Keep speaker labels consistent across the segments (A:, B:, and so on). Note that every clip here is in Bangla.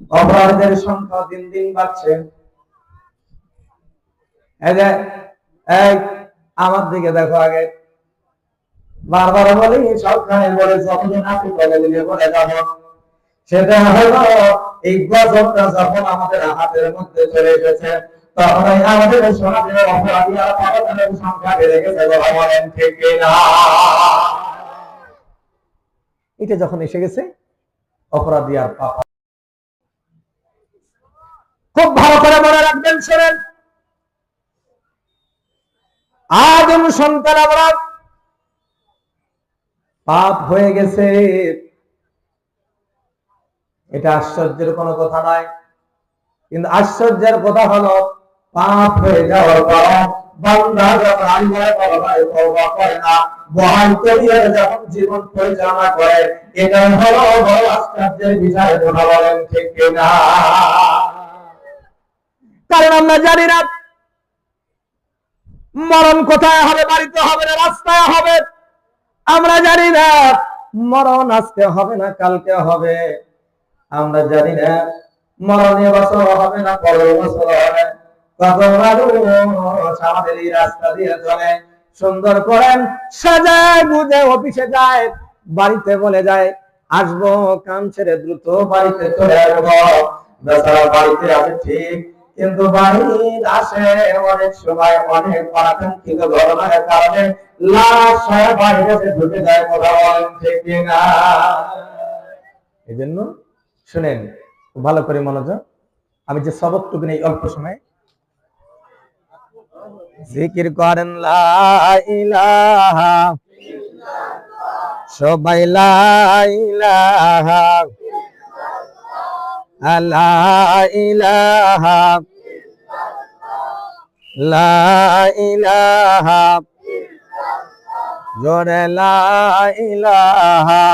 A: অপরাধীদের সংখ্যা দিন দিন বাড়ছে। আমার দিকে দেখো আগে। বারবার বলি সবখানে বলে যতদিন আপনি বলে, দিলে বলে যাব। সেটা হলো, এই গজবটা যখন আমাদের হাতের মধ্যে চলে এসেছে, তখন আমাদের সমাজে অপরাধী আর সংখ্যা বেড়ে গেছে বলা বলেন ঠিক না? এটা যখন এসে গেছে, অপরাধী আর পাপা খুব ভালো করে মনে রাখবেন, শোনেন। আদম সন্তান আমরা পাপ হয়ে গেছে। এটা আশ্চর্যের কোনো কথা নয়। কিন্তু আশ্চর্যের কথা হলো, পাপ হয়ে যাওয়ার পর না জীবন পরিচালনা করে এটা হলো আশ্চর্যের বিষয় বলেন ঠিক কিনা? কারণ আমরা জানি না। মরণ কোথায় হবে, বাড়িতে হবে না, রাস্তায় হবে। আমরা জানি না, মরণ আজকে হবে না, কালকে হবে। আমরা জানি না, মরণ বছর হবে না, পরের বছর হবে। আসব কাম ছেড়ে দ্রুত বাড়িতে চলে আসব। বেচারা বাড়িতে আছে ঠিক কিন্তু বাড়ির আসে অনেক সময় অনেক অনাকাঙ্ক্ষিত ঘটনার কারণে লাশ বাড়ির ঢুকে যায় কথা বলেন ঠিক না এই জন্য শুনেন ভালো করে মনোযোগ। আমি যে সবকটুকু নেই অল্প সময়। জিকির করেন সবাই লা লা ইলাহা। লা ইলাহা জোরে লা ইলাহা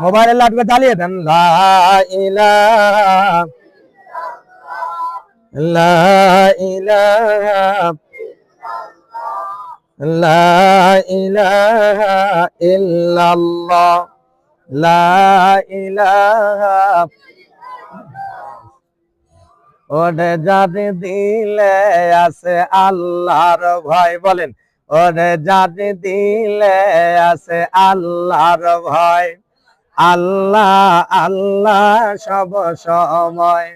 A: মোবাইলের লাটকে চালিয়ে দেন। লা ইলাহা লা ইলাহা লা ইলাহা ইল্লাল্লাহ। লা ইলাহা ওরে যাতে দিলে আছে আল্লাহর ভয়, বলেন, ওরে যাতে দিলে আছে আল্লাহর ভয়। আল্লাহ আল্লাহ সব সময়।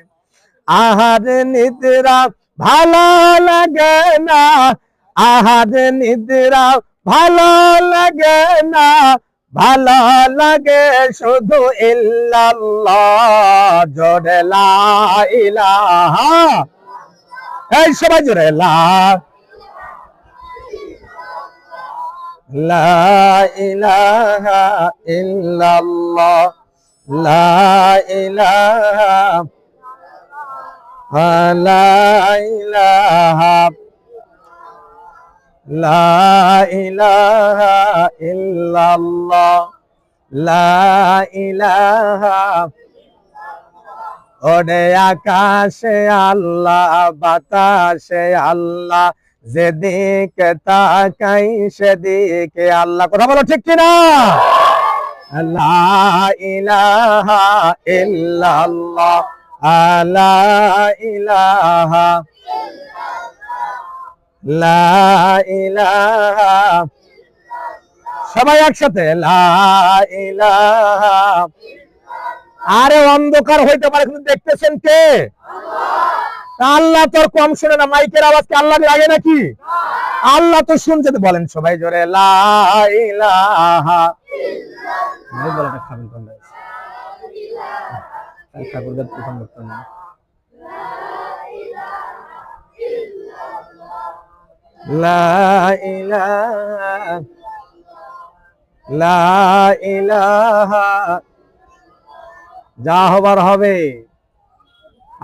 A: আহার নিদ্রা ভালো লাগে না, আহার নিদ্রা ভালো লাগে না, ভালো লাগে শুধু ইল্লাল্লাহ। জোরে লা ইলাহা। এই সবাই জোরে লা লা ইলাহা ইল্লাল্লাহ। লা ইলাহা লা ইলাহা। লা ইলাহা ইল্লাল্লাহ। লা ওরে আকাশে আল্লাহ, বাতাসে আল্লাহ, যেদিকে তাকাই সেদিকে আল্লাহ। কথা বলো ঠিক কিনা? লা ইলাহা ইল্লাল্লাহ, লা ইলাহা লা ইলাহা সবাই একসাথে, লা ইলাহা আরে অন্ধকার হইতে পারে, কিন্তু দেখতেছেন কে? আল্লাহ তোর কম শুনে না, মাইকের আওয়াজ কি আল্লাহ লাগে নাকি? আল্লাহ তো শুনছে তো, বলেন সবাই জোরে, লা যা হবার হবে।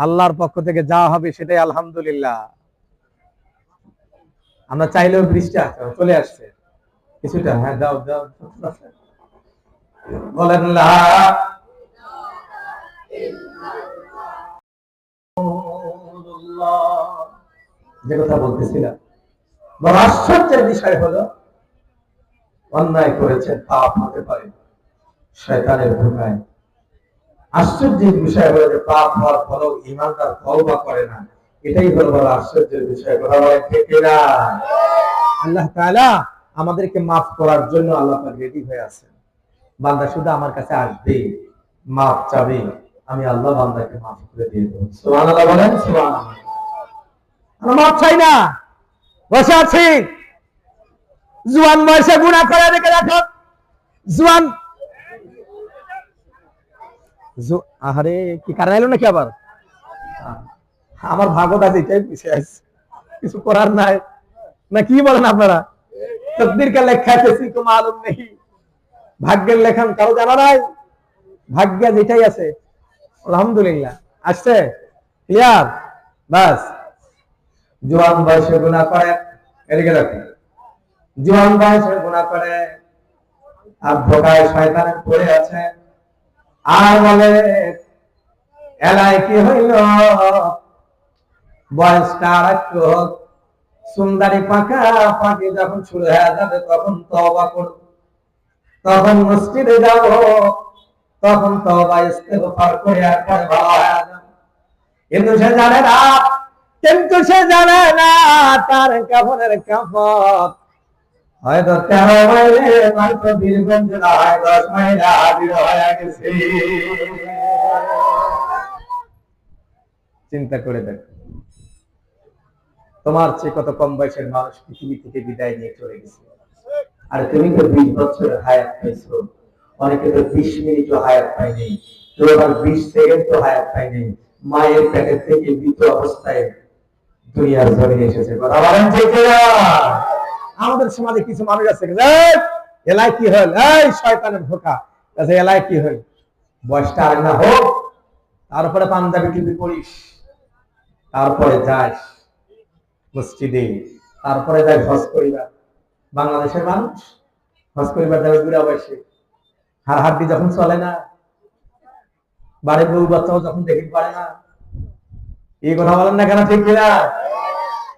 A: আল্লাহর পক্ষ থেকে যা হবে সেটাই আলহামদুলিল্লাহ। আমরা চাইলেও বৃষ্টি আসছে চলে আসছে। কিছুটা হ্যাঁ দাও দাও বলেন যে কথা বলতেছিলাম। বড় আশ্চর্যের বিষয় হলো, অন্যায় করেছে, পাপ হতে পারে, শয়তানের ধোকায়। আশ্চর্যের বিষয় হলো যে পাপ হওয়ার ফলেও ইমানদার তওবা করে না। এটাই হলো বড় আশ্চর্যের বিষয়। কথা বলে ঠিক না আল্লাহ তাআলা আমাদেরকে মাফ করার জন্য আল্লাহ পাক রেডি হয়ে আছেন। বান্দা শুধু আমার কাছে আসবে, মাফ চাবে, আমি আল্লাহ বান্দাকে মাফ করে দিয়ে দেবো। সুবহানাল্লাহ বলেন, সুবহানাল্লাহ। আমরা মাফ চাই না। বসে আছি। জুয়ান বয়সে গুণা করে রেখে রাখো। জুয়ান আহারে, কি কারণ এলো নাকি আবার? আমার ভাগত আছে এটাই আছে কিছু করার নাই। না, কি বলেন আপনারা? তকদির কা লেখা কিসি কো মালুম নেই। ভাগ্যের লেখান কারও জানা নাই? ভাগ্য যেটাই আছে, আলহামদুলিল্লাহ। আসছে? ক্লিয়ার বাস। জোয়ান বয়সে গুণা করে, এদিকে দেখো। জোয়ান বয়সে গুণা করে, আর ধোকায় শয়তানে পড়ে আছে। আর বলে, এলাই কি হইল? বয়সটা আর সুন্দরী পাকা, পাখি যখন শুরু হয়ে যাবে তখন তবা করব। তখন মসজিদে যাব, তখন তবা ইস্তেগফার করে আর পরে ভালো হয়ে যাবে। কিন্তু সে জানে না, কিন্তু সে জানে না, তার কাপড়ের কাপড় হয়তো তেরো মাইলে হয়তো বীরগঞ্জ না হয় দশ মাইলে হাজির হয়ে চিন্তা করে দেখো। তোমার চেয়ে কত কম বয়সের মানুষ পৃথিবী থেকে বিদায় নিয়ে চলে গেছে। আর তুমি তো বিশ বছরের হায়াত পাইছো। অনেকে তো বিশ মিনিটও হায়াত পায়নি। কেউ আবার বিশ সেকেন্ডও হায়াত পায়নি। মায়ের পেটের থেকে মৃত অবস্থায় দুনিয়ার জমিনে এসেছে। কথা বলেন ঠিক কিনা? আমাদের সমাজে কিছু মানুষ আছে এলাই কি হল? এই, শয়তানের ধোকা। আচ্ছা এলাই কি হল? বয়সটা আর না হোক, তারপরে পাঞ্জাবি টুপি পড়িস তারপরে যাস মসজিদে, তারপরে যাই হজ করিবার। বাংলাদেশের মানুষ হজ করিবার যাবে বুড়া বয়সে হার হাড্ডি যখন চলে না, বাড়ির বউ বাচ্চাও যখন দেখি পারে না। এই কথা বলেন না কেন, ঠিক কিনা?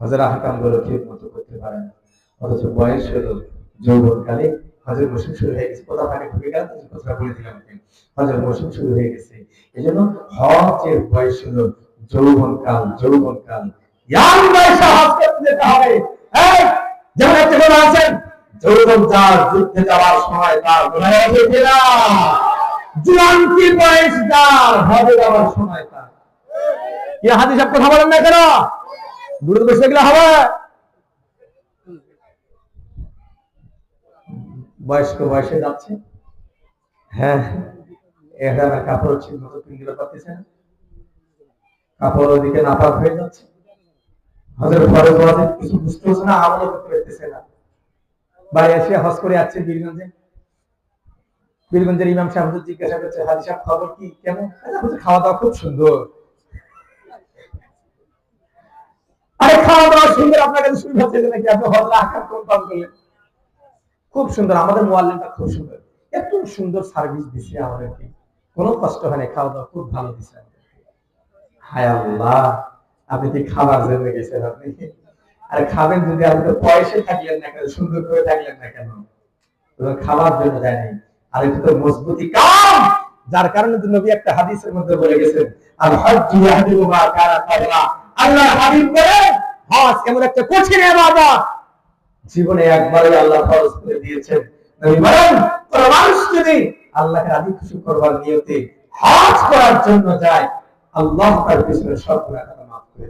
A: হজের ঠিক মতো করতে অথচ বয়স হলো যৌবনকালে হজের মৌসুম শুরু হয়ে গেছে। কোথা থেকে ঢুকে গেল বলে দিলাম মৌসুম শুরু হয়ে গেছে। এই জন্য হজের বয়স হলো যৌবনকাল যৌবনকাল। ইয়াং হজ করতে যেতে হবে যেমন কথা আছেন যৌবন যুদ্ধে যাওয়ার সময় তার আছে কিনা জুয়ান্তি বয়স যার হজে যাওয়ার সময় তার। কথা বলেন না কেন? দূরে বসে হবে। বয়স্ক বয়সে যাচ্ছে। হ্যাঁ এটা না কাপড় মতো কাপড় ওদিকে হয়ে যাচ্ছে। হজের কিছু বুঝতে হচ্ছে না করতে পারতেছে না। বাড়ি এসে হজ করে যাচ্ছে বীরগঞ্জে। বীরগঞ্জের ইমাম সাহেব জিজ্ঞাসা করছে, হাজি সাহেব, খবর কি? কেমন? খাওয়া দাওয়া খুব সুন্দর। খুব সুন্দর, আমাদের মোয়াল্লিমটা খুব সুন্দর। এত সুন্দর সার্ভিস দিছে আমাদেরকে। কোনো কষ্ট হয় না খাওয়া দাওয়া খুব ভালো দিছে হায় আল্লাহ, আপনি কি খাবার গেছেন আপনি? আর খাবেন যদি আপনি পয়সা থাকলেন না কেন, সুন্দর করে থাকলেন না কেন? খাবার জন্য যায় নাই। আর এটা তো মজবুতি কাম! যার কারণে নবী একটা হাদিসের মধ্যে বলে গেছেন আর কাবলা আল্লাহ হাবিব বলেন হজ এমন একটা কঠিন জীবনে একবারই আল্লাহ ফরজ করে দিয়েছেন। নবী বলেন, কোন মানুষ যদি আল্লাহকে খুশি করবার নিয়তে করার জন্য যায়, আল্লাহ তার পিছনে সব মাফ করে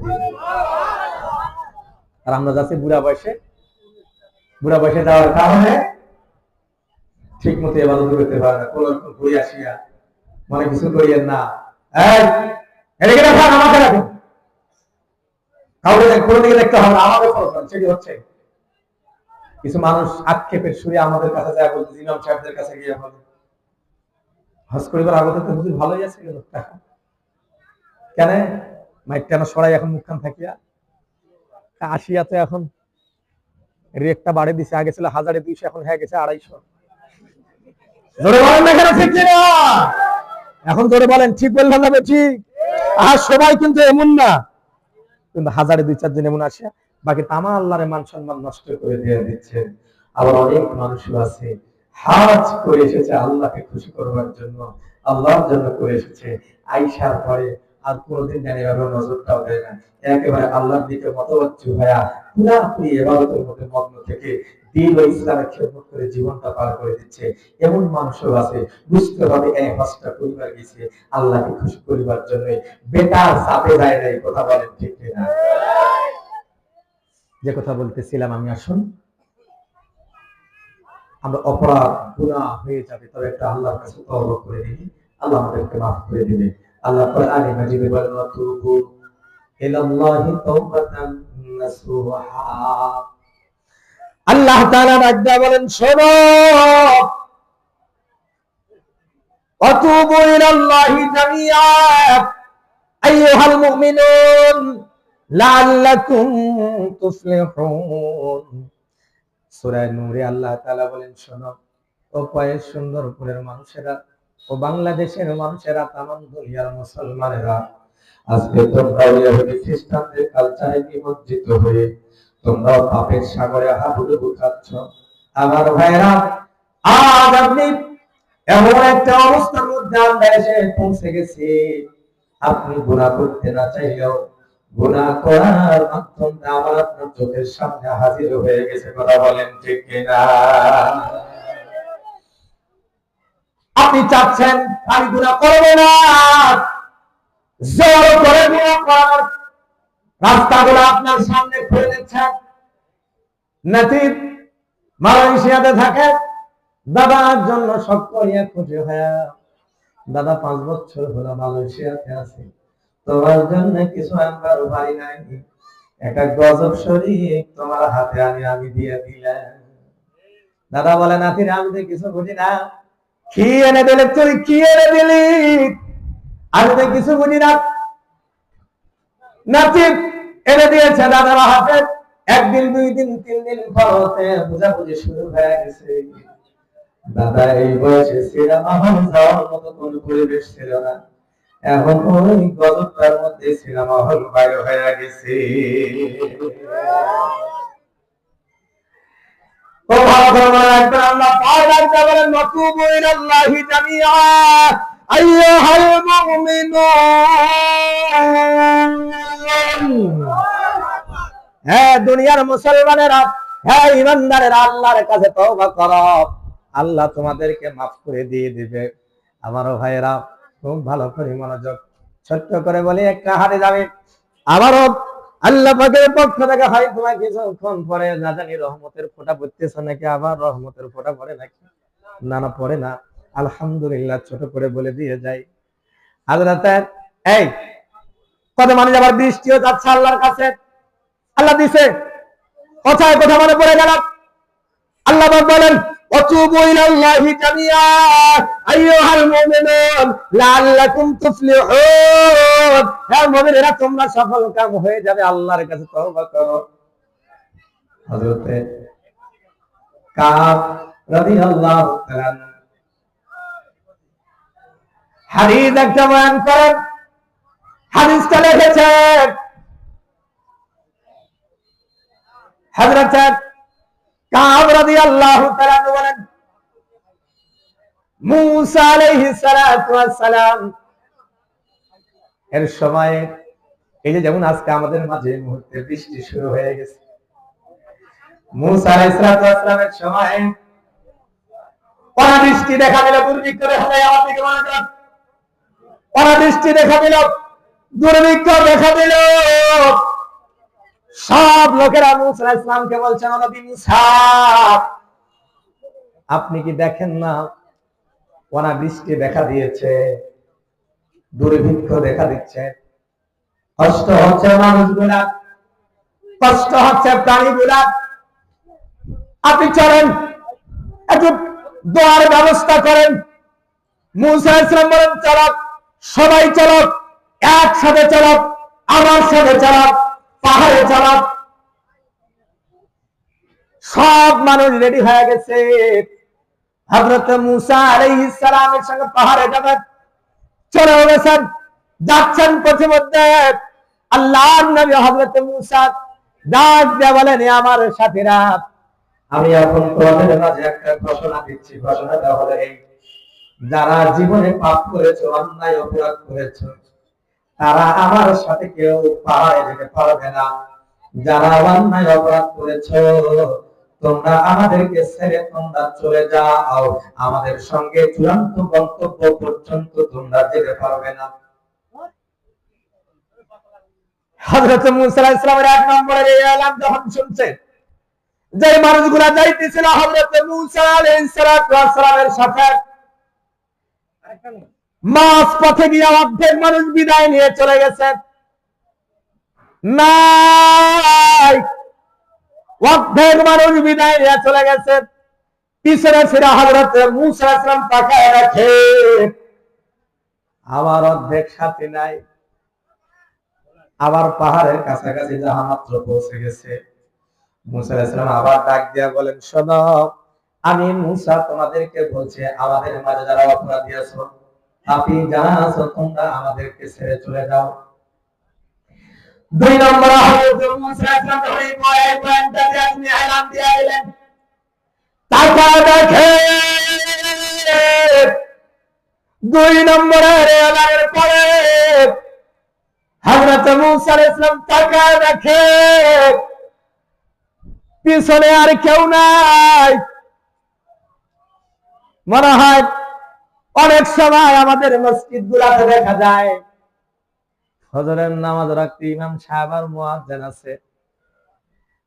A: আর আমরা যাচ্ছি বুড়া বয়সে। বুড়া বয়সে যাওয়ার কারণে ঠিক মতো এবাদত করতে পারে না। কোনো ঘুরে আসিয়া মনে কিছু করিয়েন না। আমাকে কোনো কিছু মানুষ আক্ষেপের সুরে আমাদের কাছে যায়, বলতে ইমাম সাহেবদের কাছে গিয়ে হজ করিবার তো হুজুর ভালোই আছে কিন্তু কেন? মাইক কেন সরাই এখন মুখখান থাকিয়া। আসিয়া তো এখন রেটটা বাড়ে দিছে, আগে ছিল হাজারে দুইশো, এখন হয়ে গেছে আড়াইশো। জোরে বলেন না কেন, ঠিক কিনা? এখন জোরে বলেন, ঠিক বললাম না ঠিক। আর সবাই কিন্তু এমন না। কিন্তু হাজারে দুই চারজন এমন আসে। বাকি তামা আল্লাহরে মান সম্মান নষ্ট করে দিয়ে দিচ্ছে। আবার অনেক মানুষ আছে, হাজ করে এসেছে আল্লাহকে খুশি করবার জন্য, আল্লাহর জন্য করে এসেছে। আইসার পরে আর কোনোদিন জানি এভাবে নজরটাও দেয় না। একেবারে আল্লাহর দিকে মতবাচ্চু ভাইয়া পুরাপুরি এবারতের মধ্যে মগ্ন থেকে দিন ইসলামের খেদমত করে জীবনটা পার করে দিচ্ছে। এমন মানুষও আছে পরিবার গেছে, আল্লাহকে খুশি করিবার জন্য যায় না এই কথা বলেন ঠিক কিনা? যে কথা বলতেছিলাম আমি, আসুন। আমরা অপরাধ, গুনাহ হয়ে যাবে, তবে একটা আল্লাহর কাছে তওবা করে দিই আল্লাহ আমাদেরকে মাফ করে দিবে আল্লাহ কোরআনে মাজিদে বলেন ওয়াতুবু ইলাল্লাহি তাওবাতান নাসুহা। আল্লাহ তাআলা রাজা বলেন, শোনো। আল্লাহ বলেন সুন্দরপুরের মানুষেরা, ও বাংলাদেশের মানুষেরা, তামাম দুনিয়ার মুসলমানেরা, আজকে তোমরা ইহুদি খ্রিস্টানদের কালচারে নিমজ্জিত হয়ে তোমরা পাপের সাগরে হাবুডুবু খাচ্ছ আমার ভাইরা আজ আপনি এমন একটা অবস্থার মধ্যে আমরা এসে পৌঁছে গেছি। আপনি গুনাহ করতে না চাইলেও গুনাহ করার মাধ্যমে আবার আপনার চোখের সামনে হাজির হয়ে গেছে, কথা বলেন ঠিক কিনা? আপনি চাচ্ছেন, আমি গুনাহ করব না। জোর করে গুনাহ করার রাস্তাগুলো আপনার সামনে খুলে দিচ্ছেন নাতিব মালয়েশিয়াতে থাকে। দাদার জন্য সকলিয়া খুশি হয়ে দাদা পাঁচ বছর হলো মালয়েশিয়াতে আছে। তোমার জন্য কিছু আনবার পারি নাই। একটা গজব শরীর তোমার হাতে আনি, আমি দিয়ে দিলাম। দাদা বলে, নাতির, আমি তো কিছু বুঝি না। কি এনে দিলে তুই? কি এনে দিলি? আমি তো কিছু বুঝি না। নাতিব এনে দিয়েছে দাদার হাতে একদিন, দুই দিন, তিন দিন পর হতে বুঝাবুঝি শুরু হয়ে গেছে। দাদা, এই বয়সে সিনেমা হল যাওয়ার মতো কোন পরিবেশ ছিল না। এখন ওই গজবটার মধ্যে সিনেমা হল বাইরে হয়ে গেছে। ও ভালো করে মনে আল্লাহ রাখতে বলেন নতুবু ইলাল্লাহি জামিআ। আইয়ুহাল মুমিনুন। হ্যাঁ দুনিয়ার মুসলমানেরা হ্যাঁ ইমানদারেরা, আল্লাহর কাছে তওবা করো। আল্লাহ তোমাদেরকে মাফ করে দিয়ে দিবে। আমারও ভাইয়েরা, খুব ভালো করে মনোযোগ ছোট্ট করে বলি, একটা হারে যাবে আবারও আল্লাহ পক্ষ থেকে হয় তোমার কিছুক্ষণ পরে না জানি রহমতের ফোঁটা পড়তেছ নাকি, আবার রহমতের ফোঁটা পড়ে নাকি? না না, পড়ে না। আলহামদুলিল্লাহ ছোট করে বলে দিয়ে যাই হাজরাতে এই কত মানুষ আবার বৃষ্টিও যাচ্ছে আল্লাহর কাছে আল্লাহ দিছে কথায় কথা মনে পড়ে গেল আল্লাহ পাক বলেন وتوبوا إلى الله جميعا أيها المؤمنون لعلكم تفلحون হ্যাঁ মুমিনেরা তোমরা সফল কাম হয়ে যাবে আল্লাহর কাছে তওবা করো হযরতে কাব রাদিয়াল্লাহু তাআলা হাদিস একটা বয়ান করেন। হাদিসটা লিখেছেন। হযরত কাব রাদিয়াল্লাহু তাআলা বলেন, মুসা আলাইহিস সালাতু সালাম এর সময় এই যে যেমন আজকে আমাদের মাঝে মুহূর্তে বৃষ্টি শুরু হয়ে গেছে। মুসা আলাইহিস সালাতু ওয়াস সালামের সময় অনাবৃষ্টি দেখা দিল দুর্ভিক্ষ দেখা মনে করেন অনাবৃষ্টি দেখা দিল, দুর্ভিক্ষ দেখা দিল। সব লোকেরা মুসা ইসলামকে বলছেন নবী মুসা, আপনি কি দেখেন না? অনাবৃষ্টি দেখা দিয়েছে, দুর্ভিক্ষ দেখা দিচ্ছে। কষ্ট হচ্ছে মানুষগুলা, কষ্ট হচ্ছে প্রাণীগুলা। আপনি চলেন, একটু দোয়ার ব্যবস্থা করেন। মুসা ইসলাম বলেন চলক সবাই চলক, একসাথে চলক, আমার সাথে চলক, পাহাড়ে চলক। সব মানুষ রেডি হয়ে গেছে। হজরত মুসা আলাইহিস সঙ্গে পাহাড়ে যাবেন। চলে গেছেন, যাচ্ছেন পথিমধ্যে। আল্লাহর নবী হযরত মুসা ডাক দিয়ে বলেন, "এ আমার সাথীরা, আমি এখন তোমাদের মাঝে একটা ঘোষণা দিচ্ছি। ঘোষণাটা হলো এই যারা জীবনে পাপ করেছ, অন্যায়, অপরাধ করেছ, তারা আমার সাথে কেউ পাহাড়ে যেতে পারবে না। যারা অন্যায়, অপরাধ করেছ, তোমরা আমাদেরকে ছেড়ে তোমরা চলে যাও। আমাদের সঙ্গে চূড়ান্ত গন্তব্য পর্যন্ত তোমরা যেতে পারবে না। হযরত যে মানুষগুলা যাইতেছিল হযরত মুসা আলাইহিস সালামের সাথে মাছ পথে অর্ধেক মানুষ বিদায় নিয়ে চলে গেছে অর্ধেক মানুষ বিদায় নিয়ে চলে পিছনে ফিরে তাকায় রাখে আমার অর্ধেক সাথী নাই। আবার পাহাড়ের কাছাকাছি যাহা মাত্র পৌঁছে গেছে। মুসা আবার ডাক দিয়া বলেন, শোনো আমি মুসা তোমাদেরকে বলছি, আমাদের মাঝে যারা অপরাধী আছো, আপনি যারা আছো, তোমরা আমাদেরকে ছেড়ে চলে যাও। দুই নম্বর ইসলাম দুই নম্বরের পরে হযরত মুসা আলাইহিস সালাম তাকায় দেখে, পিছনে আর কেউ নাই। মনে হয় অনেক সময় আমাদের মসজিদ গুলাতে দেখা যায় ফজরের নামাজ রাখতে ইমাম সাহেব আর মুয়াজ্জিন আছে,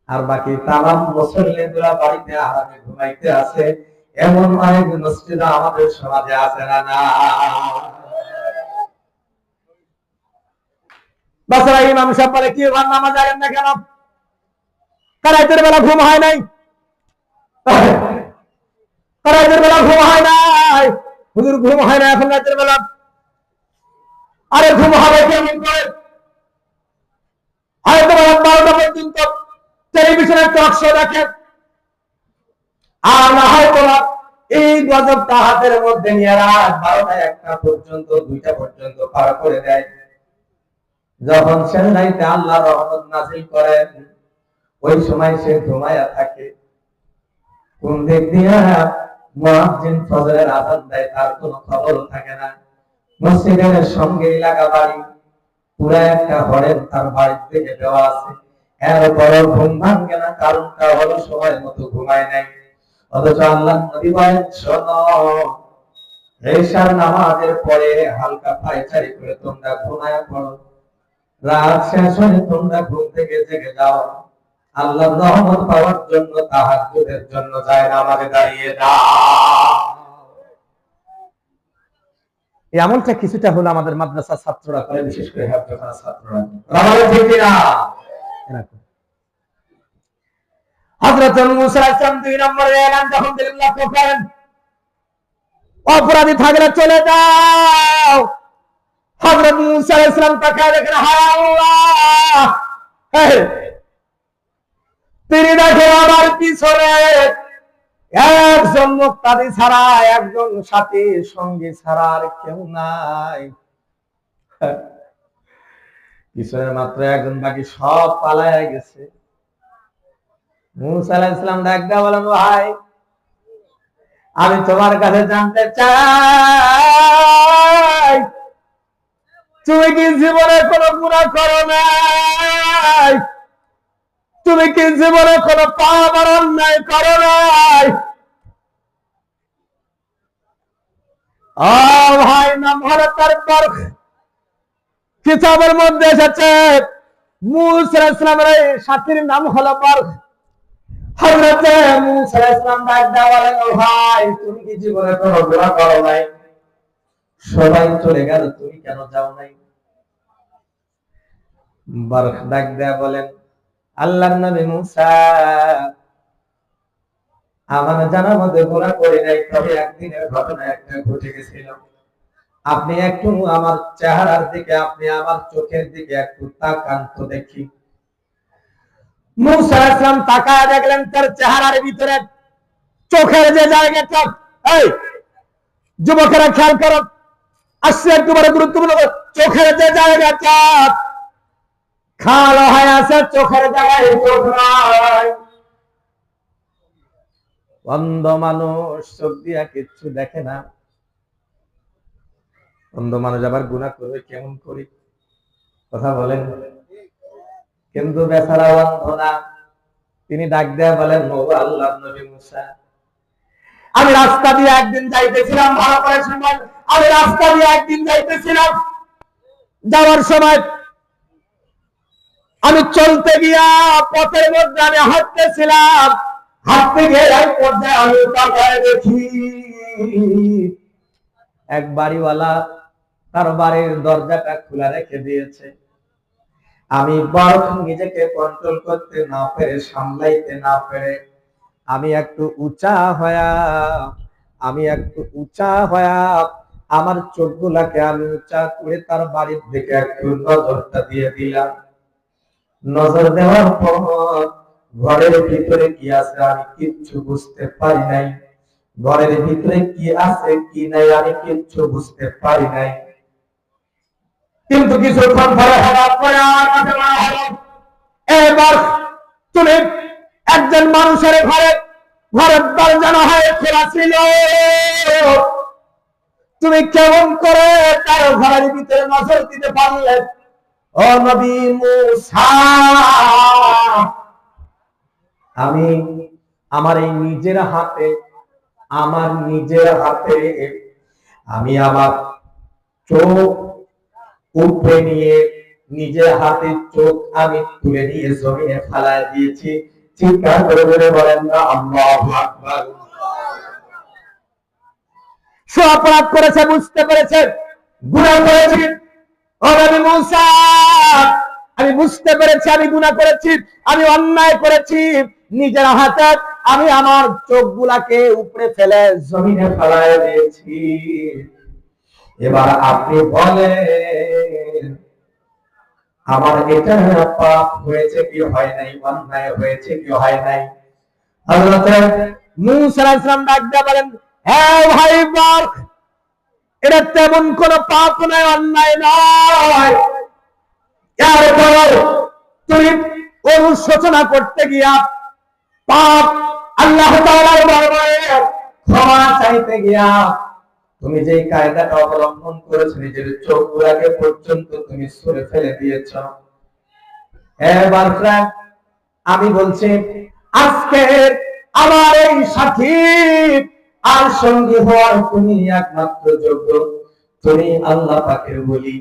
A: আর বাকি তামাম মুসল্লিরা বাড়িতে আরামে ঘুমাইতে আছে, এমন অনেক মসজিদ আমাদের সমাজে আছে না না। বাসারা ইমাম সাহেব বলে, কি ভার নামাজ আছেন না কেন? কারাইতের বেলা ঘুম হয় নাই? কারাইতের বেলা ঘুম হয় নাই। হুজুর ঘুম হয় না, এখন রাতের বেলা। আরে ঘুম হবে কেমন করে? হয়তো রাত বারোটা পর্যন্ত টক শো দেখেন। আর না এই গজবটা হাতের মধ্যে নিয়ে রাত বারোটা একটা পর্যন্ত, দুইটা পর্যন্ত পার করে দেয়। যখন সে আল্লাহ রহমত নাজিল করেন, ওই সময় সে ঘুমায়া থাকে। কোন দিক দিয়া মুয়াজ্জিন ফজরের আযান দেয়, তার কোনো খবর থাকে না। মসজিদের সঙ্গে এলাকা বাড়ি, পুরা একটা হরেন তার বাড়ির থেকে দেওয়া আছে। এরপরও ঘুম ভাঙে না, কারণটা হলো সময় মতো ঘুমায় নাই। অথচ আল্লাহ নবী বলেন, শোনো, এশার নামাজের পরে হালকা পায়চারি করে তোমরা ঘুমায় পড়ো। রাত শেষ হয়ে তোমরা ঘুম থেকে জেগে যাও। আল্লাহর রহমত পাওয়ার জন্য তাহাজ্জুদের জন্য যায় না আমাকে দাঁড়িয়ে এই আমলটা কিছুটা হলো আমাদের মাদ্রাসার ছাত্ররা করে, বিশেষ করে হেফজখানা ছাত্ররা। না হযরত মুসা আলাইহিস দুই নম্বরে এলান যখন দিলেন লক্ষ্য করেন, অপরাধী থাকলে চলে যাও। হযরত মুসা আলাইহিস সালাম দেখেন হায় তিনি দেখে আমার পিছনে একজন মুক্তাদি ছাড়া, একজন সাথী সঙ্গী ছাড়া আর কেউ নাই। পিছনে মাত্র একজন বাকি সব পালায় গেছে। মুসা আলাইহিস ডাক বলেন, ভাই, আমি তোমার কাছে জানতে চাই, তুমি কি জীবনে কোনো গুণা করো নাই? তুমি কি জীবনে কোনো পাপ অন্যায় করো নাই। ভাই নাম হলো তার পর কিতাবের মধ্যে এসেছে সাথীর নাম হলো সবাই চলে গেল, তুমি কেন যাও নাই? বলেন আল্লাহর নবী মুসা। আমার জানার মধ্যে গুনাহ করি নাই, তবে একদিনের ঘটনা একটা ঘটে গেছিল। আপনি একটু আমার চেহারার দিকে, আপনি আমার চোখের দিকে একটু তাকান দেখি। দেখলেন তার চেহারার ভিতরে চোখের যে জায়গাটা, এই যুবকেরা খেয়াল করো আসছে একটু বড় গুরুত্বপূর্ণ, চোখের যে জায়গাটা খালো হয়ে আছে, চোখের জায়গায় চোখ নাই। অন্ধ মানুষ চোখ দিয়া কিচ্ছু দেখে না। অন্ধ মানুষ আবার গুণা করবে কেমন করি? কথা বলেন। কিন্তু বেচারা অন্ধ না। তিনি ডাক দেয়া বলেন আল্লাহ, নবী মুসা, আমি রাস্তা দিয়ে একদিন যাইতেছিলাম, ভালো করে সময় আমি রাস্তা দিয়ে একদিন যাইতেছিলাম। যাওয়ার সময় আমি চলতে গিয়া পথের মধ্যে আমি হাঁটতেছিলাম। হাঁটতে গিয়ে এক পর্যায়ে আমি তাকায় দেখি, এক বাড়িওয়ালা তার বাড়ির দরজাটা খোলা রেখে দিয়েছে। আমি বড় নিজেকে কন্ট্রোল করতে না পেরে, সামলাইতে না পেরে আমি একটু উঁচা হয়া, আমি একটু উঁচা হয়া আমার চোখগুলাকে আমি উঁচা করে তার বাড়ির দিকে একটু নজরটা দিয়ে দিলাম। নজর দেওয়ার পর ঘরের ভিতরে কি আছে আমি কিচ্ছু বুঝতে পারি নাই। ঘরের ভিতরে কি আছে কি নাই আমি কিচ্ছু বুঝতে পারি নাই। কিন্তু কিছুক্ষণ পরে হঠাৎ করে এবার তুমি একজন মানুষের ঘরে, ঘরের দরজা না হয়, খোলা ছিল। তুমি কেমন করে তার ঘরের ভিতরে নজর দিতে পারলে? আমি আমার এই নিজের হাতে, আমার নিজের হাতে আমি আমার চোখ উপরে নিয়ে নিজের হাতে চোখ আমি তুলে নিয়ে জমিনে ফেলায় দিয়েছি। চিৎকার করে করে বলেন না, আল্লাহু সে অপরাধ করেছে, বুঝতে পেরেছে গুনাহ করেছে আমি বুঝতে পেরেছি, আমি গুনাহ করেছি, আমি অন্যায় করেছি। নিজের হাতে আমি আমার চোখগুলাকে উপরে ফেলে জমিনে ফেলায় দিয়েছি। এবার আপনি বলেন, আমার এটা পাপ হয়েছে কি হয় নাই, অন্যায় হয়েছে কি হয় নাই? হযরত মূসা আলাইহিস সালাম ডাক বলেন হ্যাঁ ভাই বার্ক এটা তেমন কোন পাপ নয়, অন্যায় নয়। তুমি অনুশোচনা করতে গিয়া পাপ আল্লাহ ক্ষমা চাইতে গিয়া তুমি যে কায়দাটা অবলম্বন করেছ, নিজের চোখ গুলাকে পর্যন্ত তুমি সরে ফেলে দিয়েছ। আমি বলছি আজকে আমার এই সাথী আর সঙ্গী হওয়ার তুমি একমাত্র যোগ্য। তুমি আল্লাহ পাকের বলি।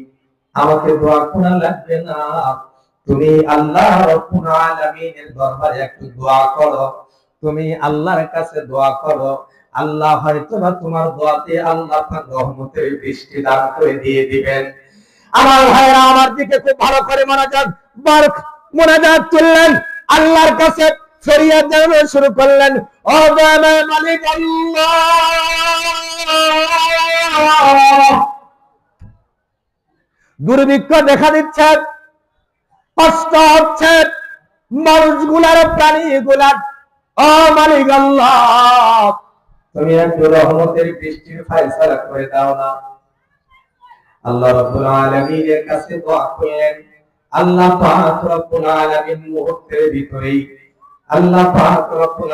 A: আমাকে দোয়া করা লাগবে না। তুমি আল্লাহ রব্বুল দরবারে একটু দোয়া করো। তুমি আল্লাহর কাছে দোয়া করো। আল্লাহ হয়তো বা তোমার দোয়াতে আল্লাহ পাক রহমতের বৃষ্টি দান করে দিয়ে দিবেন। আমার ভাইরা আমার দিকে খুব ভালো করে মোনাজাত বারক মোনাজাত তুললেন। আল্লাহর কাছে ফরিয়াদ জানানো শুরু করলেন। দুর্ভিক্ষ দেখা দিচ্ছে, কষ্ট হচ্ছে, মানুষগুলার প্রাণীগুলার ও মালিক আল্লাহ তুমি একটু রহমতের বৃষ্টির করে দাও না। আল্লাহ রাব্বুল আলামিনের আল্লাহ মুহূর্তের ভিতরেই, আল্লাহ পাক রব্বুল